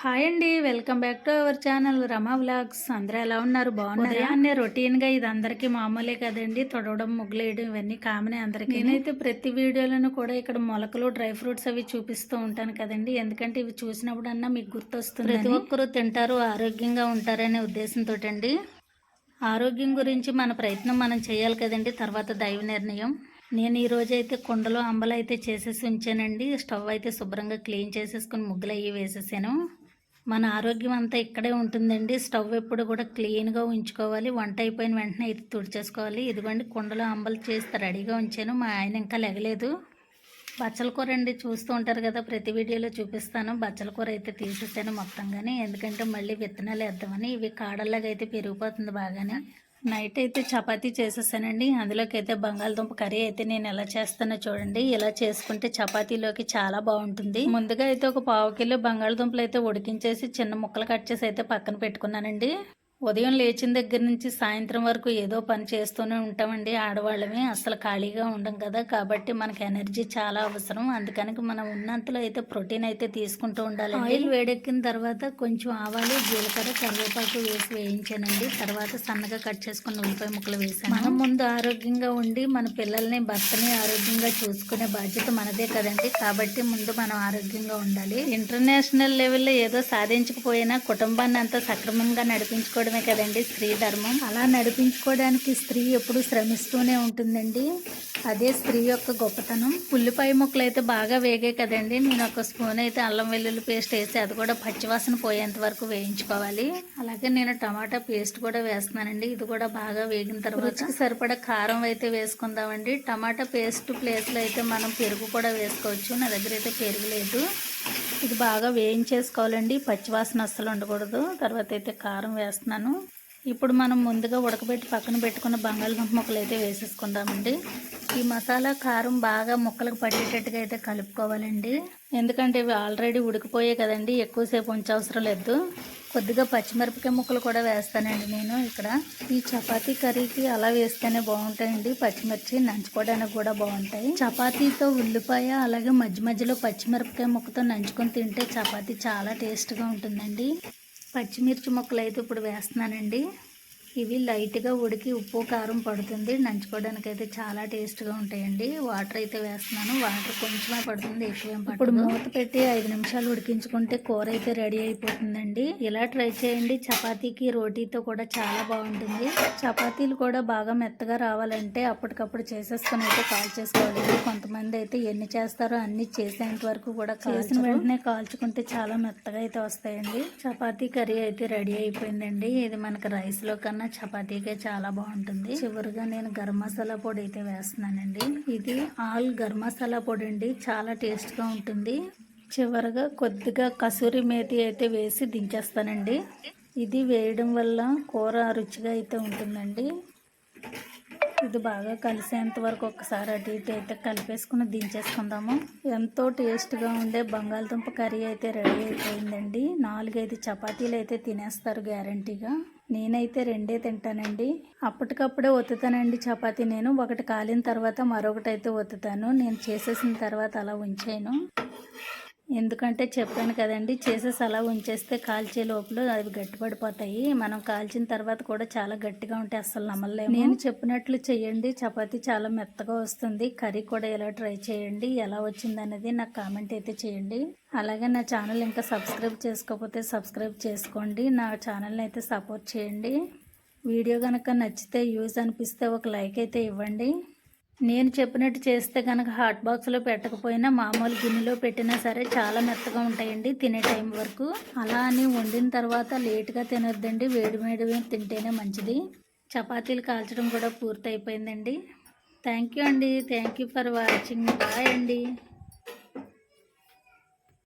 Hi అండి welcome back to our channel Rama vlogs. అందరూ ఎలా ఉన్నారు? బాగున్నారు? రొటీన్గా ఇది అందరికీ మామూలే కదండి. తొడవడం ముగ్గులేయడం ఇవన్నీ కామనే అందరికీ. నేనైతే ప్రతి వీడియోలను కూడా ఇక్కడ మొలకలు డ్రై ఫ్రూట్స్ అవి చూపిస్తూ ఉంటాను కదండి. ఎందుకంటే ఇవి చూసినప్పుడన్నా మీకు గుర్తొస్తుంది ప్రతి ఒక్కరూ తింటారు ఆరోగ్యంగా ఉంటారనే ఉద్దేశంతో అండి ఆరోగ్యం గురించి మన ప్రయత్నం మనం చేయాలి కదండి. తర్వాత దైవ నిర్ణయం. నేను ఈ రోజు అయితే కుండలో అంబలు అయితే చేసేసి ఉంచానండి. స్టవ్ అయితే శుభ్రంగా క్లీన్ చేసేసుకుని ముగ్గులు అయ్యి వేసేసాను. మన ఆరోగ్యం అంతా ఇక్కడే ఉంటుందండి. స్టవ్ ఎప్పుడు కూడా క్లీన్గా ఉంచుకోవాలి. వంట అయిపోయిన వెంటనే ఇది తుడిచేసుకోవాలి. ఇదిగోండి కుండలో అంబలు చేస్తే రెడీగా ఉంచాను. మా ఆయన ఇంకా లెగలేదు. బచ్చల కూర అండి చూస్తూ ఉంటారు కదా ప్రతి వీడియోలో చూపిస్తాను. బచ్చల కూర అయితే తీసేసాను మొత్తంగానే. ఎందుకంటే మళ్ళీ విత్తనాలు వేద్దామని ఇవి కాడల్లాగా అయితే పెరిగిపోతుంది బాగానే. నైట్ అయితే చపాతీ చేసేసానండి. అందులోకి అయితే బంగాళదుంప కర్రీ అయితే నేను ఎలా చేస్తానో చూడండి. ఇలా చేసుకుంటే చపాతీలోకి చాలా బాగుంటుంది. ముందుగా అయితే ఒక పావు కిలో బంగాళదుంపలు అయితే ఉడికించేసి చిన్న ముక్కలు కట్ చేసి అయితే పక్కన పెట్టుకున్నానండి. ఉదయం లేచిన దగ్గర నుంచి సాయంత్రం వరకు ఏదో పని చేస్తూనే ఉంటామండి. ఆడవాళ్ళమే అసలు ఖాళీగా ఉండం కదా. కాబట్టి మనకి ఎనర్జీ చాలా అవసరం. అందుకని మనం ఉన్నంతలో అయితే ప్రోటీన్ అయితే తీసుకుంటూ ఉండాలి ఆయిల్ వేడెక్కిన తర్వాత కొంచెం ఆవాలు జీలకర్ర కరివేపాకు వేసి వేయించానండి. తర్వాత సన్నగా కట్ చేసుకున్న ఉల్లిపాయ ముక్కలు వేసాను. మనం ముందు ఆరోగ్యంగా ఉండి మన పిల్లల్ని భర్తని ఆరోగ్యంగా చూసుకునే బాధ్యత మనదే కదండి. కాబట్టి ముందు మనం ఆరోగ్యంగా ఉండాలి. ఇంటర్నేషనల్ లెవెల్లో ఏదో సాధించకపోయినా కుటుంబాన్ని అంతా సక్రమంగా నడిపించుకోవడం నడిపించుకోవడమే కదండి స్త్రీ ధర్మం. అలా నడిపించుకోవడానికి స్త్రీ ఎప్పుడు శ్రమిస్తూనే ఉంటుందండి. అదే స్త్రీ యొక్క గొప్పతనం. ఉల్లిపాయ ముక్కలు అయితే బాగా వేగాయి కదండి. నేను ఒక స్పూన్ అయితే అల్లం వెల్లుల్లి పేస్ట్ వేసి అది కూడా పచ్చివాసన పోయేంత వరకు వేయించుకోవాలి. అలాగే నేను టమాటా పేస్ట్ కూడా వేస్తున్నానండి. ఇది కూడా బాగా వేగిన తర్వాత సరిపడా కారం అయితే వేసుకుందామండి. టమాటా పేస్ట్ ప్లేస్లో అయితే మనం పెరుగు కూడా వేసుకోవచ్చు. నా దగ్గర అయితే పెరుగు లేదు. ఇది బాగా వేయించేసుకోవాలండి. పచ్చివాసన అస్సలు ఉండకూడదు. తర్వాత అయితే కారం వేస్తున్నాను. ఇప్పుడు మనం ముందుగా ఉడకబెట్టి పక్కన పెట్టుకున్న బంగాళదుంప ముక్కలు అయితే వేసేసుకుందామండి. ఈ మసాలా కారం బాగా ముక్కలకు పట్టేటట్టుగా అయితే కలుపుకోవాలండి. ఎందుకంటే ఇవి ఆల్రెడీ ఉడికిపోయాయి కదండి. ఎక్కువసేపు ఉంచవసరం లేదు. కొద్దిగా పచ్చిమిరపకాయ ముక్కలు కూడా వేస్తానండి నేను ఇక్కడ. ఈ చపాతీ కర్రీకి అలా వేస్తేనే బాగుంటాయండి. పచ్చిమిర్చి నంచుకోవడానికి కూడా బాగుంటాయి. చపాతీతో ఉల్లిపాయ అలాగే మధ్య మధ్యలో పచ్చిమిరపకాయ ముక్కతో నంచుకొని తింటే చపాతీ చాలా టేస్ట్గా ఉంటుందండి. పచ్చిమిర్చి ముక్కలు అయితే ఇప్పుడు వేస్తున్నానండి. ఇవి లైట్గా ఉడికి ఉప్పు కారం పడుతుంది. నంచుకోవడానికి అయితే చాలా టేస్ట్గా ఉంటాయండి. వాటర్ అయితే వేస్తున్నాను. వాటర్ కొంచెమే పడుతుంది ఎక్కువేం ఇప్పుడు మూత పెట్టి ఐదు నిమిషాలు ఉడికించుకుంటే కూర అయితే రెడీ అయిపోతుందండి. ఇలా ట్రై చేయండి. చపాతీకి రోటీతో కూడా చాలా బాగుంటుంది. చపాతీలు కూడా బాగా మెత్తగా రావాలంటే అప్పటికప్పుడు చేసేసుకుని అయితే కాల్ చేసుకోవాలి. కొంతమంది అయితే ఎన్ని చేస్తారో అన్ని చేసేంత వరకు కూడా చేసిన వెంటనే కాల్చుకుంటే చాలా మెత్తగా అయితే వస్తాయండి. చపాతీ కర్రీ అయితే రెడీ అయిపోయిందండి. ఇది మనకి రైస్లో కన్నా చపాతీకే చాలా బాగుంటుంది. చివరిగా నేను గరం మసాలా పొడి అయితే వేస్తున్నానండి. ఇది ఆల్ గరం మసాలా పొడి అండి. చాలా టేస్ట్గా ఉంటుంది. చివరిగా కొద్దిగా కసూరి మేతి అయితే వేసి దించేస్తానండి. ఇది వేయడం వల్ల కూర రుచిగా అయితే ఉంటుందండి. ఇది బాగా కలిసేంత వరకు ఒకసారి అటు ఇటు అయితే కలిపేసుకుని దించేసుకుందాము. ఎంతో టేస్ట్గా ఉండే బంగాళదుంప కర్రీ అయితే రెడీ అయిపోయిందండి. నాలుగైదు చపాతీలు అయితే తినేస్తారు గ్యారంటీగా. నేనైతే రెండే తింటానండి. అప్పటికప్పుడే ఒత్తుతానండి చపాతి నేను. ఒకటి కాలిన తర్వాత మరొకటి అయితే ఒత్తుతాను. నేను చేసేసిన తర్వాత అలా ఉంచాను. ఎందుకంటే చెప్పాను కదండి చేసేసి అలా ఉంచేస్తే కాల్చే లోపల అవి గట్టిపడిపోతాయి. మనం కాల్చిన తర్వాత కూడా చాలా గట్టిగా ఉంటే అస్సలు నమ్మలేము. నేను చెప్పినట్లు చేయండి చపాతీ చాలా మెత్తగా వస్తుంది. కర్రీ కూడా ఇలా ట్రై చేయండి ఎలా వచ్చింది అనేది నాకు కామెంట్ అయితే చేయండి. అలాగే నా ఛానల్ ఇంకా సబ్స్క్రైబ్ చేసుకోకపోతే సబ్స్క్రైబ్ చేసుకోండి నా ఛానల్ని అయితే సపోర్ట్ చేయండి. వీడియో కనుక నచ్చితే యూజ్ అనిపిస్తే ఒక లైక్ అయితే ఇవ్వండి. నేను చెప్పినట్టు చేస్తే కనుక హాట్ బాక్స్లో పెట్టకపోయినా మామూలు గిన్నెలో పెట్టినా సరే చాలా మెత్తగా ఉంటాయండి తినే టైం వరకు. అలా అని వండిన తర్వాత లేట్గా తినొద్దండి వేడి వేడి తింటేనే మంచిది. చపాతీలు కాల్చడం కూడా పూర్తి అయిపోయిందండి థ్యాంక్ యూ అండి. Thank you for watching. Bye అండి.